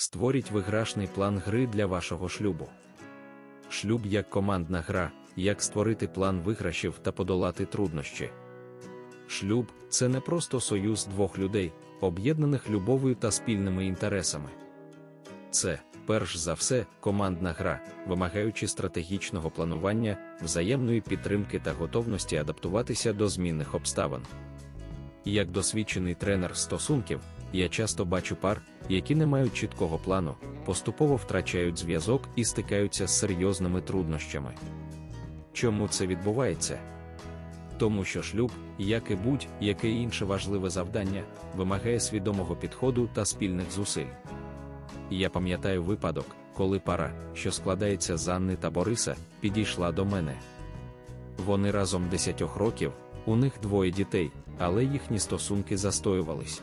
Створіть виграшний план гри для вашого шлюбу. Шлюб як командна гра, як створити план виграшів та подолати труднощі. Шлюб це не просто союз двох людей, об'єднаних любов'ю та спільними інтересами. Це, перш за все, командна гра, вимагаючи стратегічного планування, взаємної підтримки та готовності адаптуватися до змінних обставин. Як досвідчений тренер стосунків, я часто бачу пар, які не мають чіткого плану, поступово втрачають зв'язок і стикаються з серйозними труднощами. Чому це відбувається? Тому що шлюб, як і будь-яке інше важливе завдання, вимагає свідомого підходу та спільних зусиль. Я пам'ятаю випадок, коли пара, що складається з Анни та Бориса, підійшла до мене. Вони разом 10 років, у них двоє дітей, але їхні стосунки застоювались.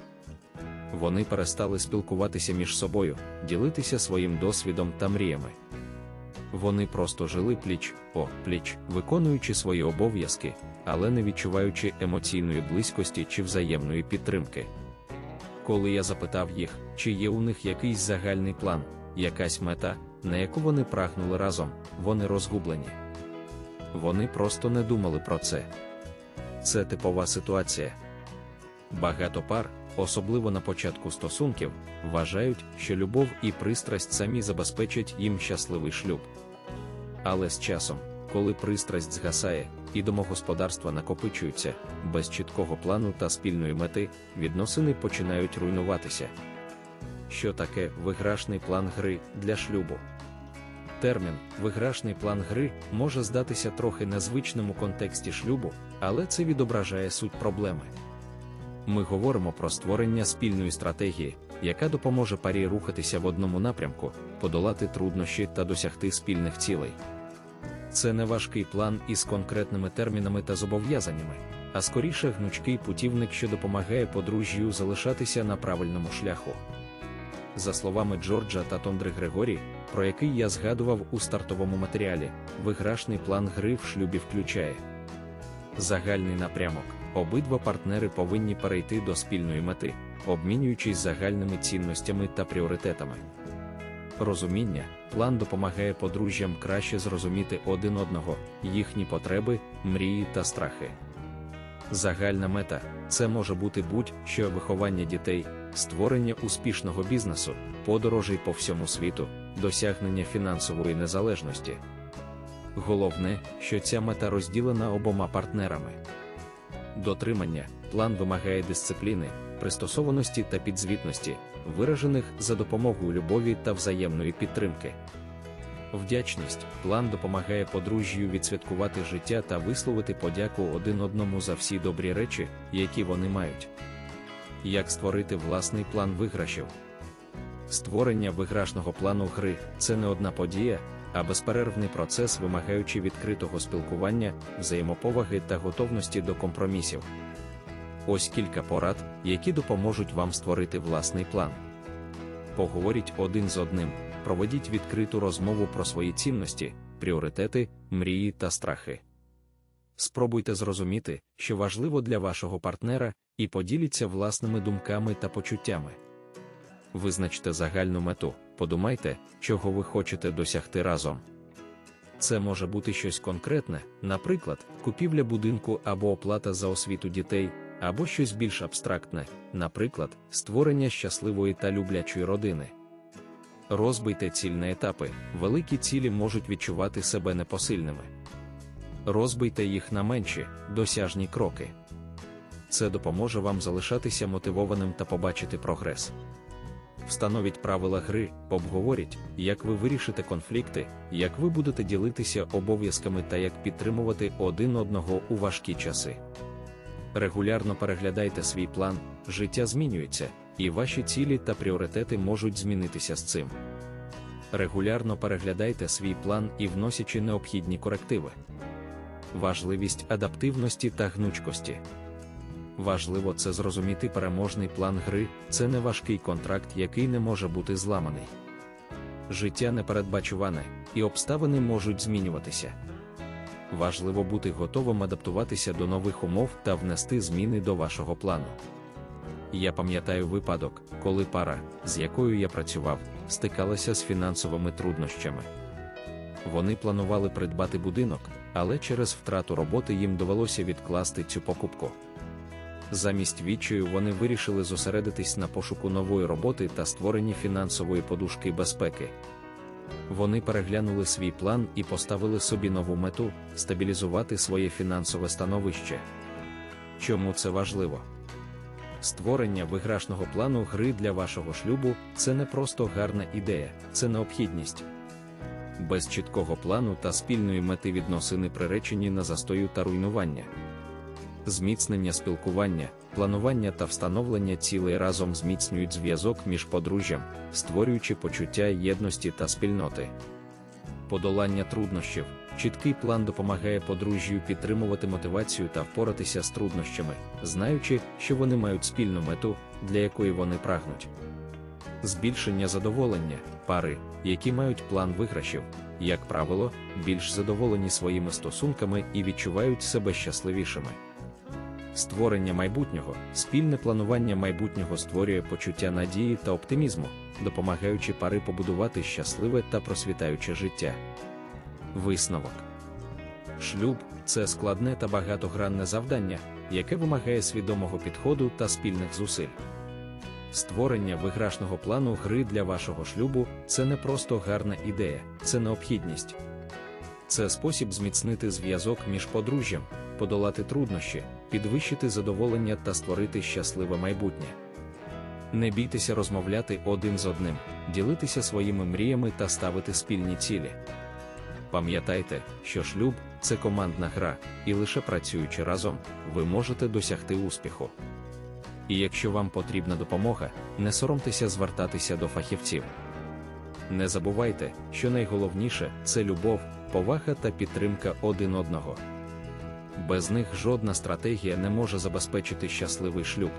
Вони перестали спілкуватися між собою, ділитися своїм досвідом та мріями. Вони просто жили пліч о пліч, виконуючи свої обов'язки, але не відчуваючи емоційної близькості чи взаємної підтримки. Коли я запитав їх, чи є у них якийсь загальний план, якась мета, на яку вони прагнули разом, вони розгублені. Вони просто не думали про це. Це типова ситуація. Багато пар, особливо на початку стосунків, вважають, що любов і пристрасть самі забезпечать їм щасливий шлюб. Але з часом, коли пристрасть згасає, і домогосподарства накопичуються, без чіткого плану та спільної мети, відносини починають руйнуватися. Що таке виграшний план гри для шлюбу? Термін виграшний план гри може здатися трохи незвичним у контексті шлюбу, але це відображає суть проблеми. Ми говоримо про створення спільної стратегії, яка допоможе парі рухатися в одному напрямку, подолати труднощі та досягти спільних цілей. Це не важкий план із конкретними термінами та зобов'язаннями, а скоріше гнучкий путівник, що допомагає подружжю залишатися на правильному шляху. За словами Джорджа та Тондри Григорі, про який я згадував у стартовому матеріалі, виграшний план гри в шлюбі включає загальний напрямок. Обидва партнери повинні перейти до спільної мети, обмінюючись загальними цінностями та пріоритетами. Розуміння, план допомагає подружжям краще зрозуміти один одного, їхні потреби, мрії та страхи. Загальна мета це може бути будь-що виховання дітей, створення успішного бізнесу, подорожей по всьому світу, досягнення фінансової незалежності. Головне, що ця мета розділена обома партнерами. Дотримання, план вимагає дисципліни, пристосованості та підзвітності, виражених за допомогою любові та взаємної підтримки. Вдячність, план допомагає подружжю відсвяткувати життя та висловити подяку один одному за всі добрі речі, які вони мають. Як створити власний план виграшів? Створення виграшного плану гри це не одна подія, а безперервний процес, вимагаючи відкритого спілкування, взаємоповаги та готовності до компромісів. Ось кілька порад, які допоможуть вам створити власний план. Поговоріть один з одним, проведіть відкриту розмову про свої цінності, пріоритети, мрії та страхи. Спробуйте зрозуміти, що важливо для вашого партнера, і поділіться власними думками та почуттями. Визначте загальну мету, подумайте, чого ви хочете досягти разом. Це може бути щось конкретне, наприклад, купівля будинку або оплата за освіту дітей, або щось більш абстрактне, наприклад, створення щасливої та люблячої родини. Розбийте ціль на етапи, великі цілі можуть відчувати себе непосильними. Розбийте їх на менші, досяжні кроки. Це допоможе вам залишатися мотивованим та побачити прогрес. Встановіть правила гри, обговоріть, як ви вирішите конфлікти, як ви будете ділитися обов'язками та як підтримувати один одного у важкі часи. Регулярно переглядайте свій план, життя змінюється, і ваші цілі та пріоритети можуть змінитися з цим. Регулярно переглядайте свій план і вносячи необхідні корективи. Важливість адаптивності та гнучкості. Важливо це зрозуміти переможний план гри це не важкий контракт, який не може бути зламаний. Життя непередбачуване, і обставини можуть змінюватися. Важливо бути готовим адаптуватися до нових умов та внести зміни до вашого плану. Я пам'ятаю випадок, коли пара, з якою я працював, стикалася з фінансовими труднощами. Вони планували придбати будинок, але через втрату роботи їм довелося відкласти цю покупку. Замість відчаю вони вирішили зосередитись на пошуку нової роботи та створенні фінансової подушки безпеки. Вони переглянули свій план і поставили собі нову мету стабілізувати своє фінансове становище. Чому це важливо? Створення виграшного плану гри для вашого шлюбу це не просто гарна ідея, це необхідність. Без чіткого плану та спільної мети відносини приречені на застою та руйнування. Зміцнення спілкування, планування та встановлення цілей разом зміцнюють зв'язок між подружжям, створюючи почуття єдності та спільноти. Подолання труднощів. Чіткий план допомагає подружжю підтримувати мотивацію та впоратися з труднощами, знаючи, що вони мають спільну мету, для якої вони прагнуть. Збільшення задоволення пари, які мають план виграшів, як правило, більш задоволені своїми стосунками і відчувають себе щасливішими. Створення майбутнього, спільне планування майбутнього створює почуття надії та оптимізму, допомагаючи пари побудувати щасливе та просвітаюче життя. Висновок шлюб це складне та багатогранне завдання, яке вимагає свідомого підходу та спільних зусиль. Створення виграшного плану гри для вашого шлюбу це не просто гарна ідея, це необхідність. Це спосіб зміцнити зв'язок між подружжям, подолати труднощі, підвищити задоволення та створити щасливе майбутнє. Не бійтеся розмовляти один з одним, ділитися своїми мріями та ставити спільні цілі. Пам'ятайте, що шлюб це командна гра, і лише працюючи разом, ви можете досягти успіху. І якщо вам потрібна допомога, не соромтеся звертатися до фахівців. Не забувайте, що найголовніше це любов, повага та підтримка один одного. Без них жодна стратегія не може забезпечити щасливий шлюб.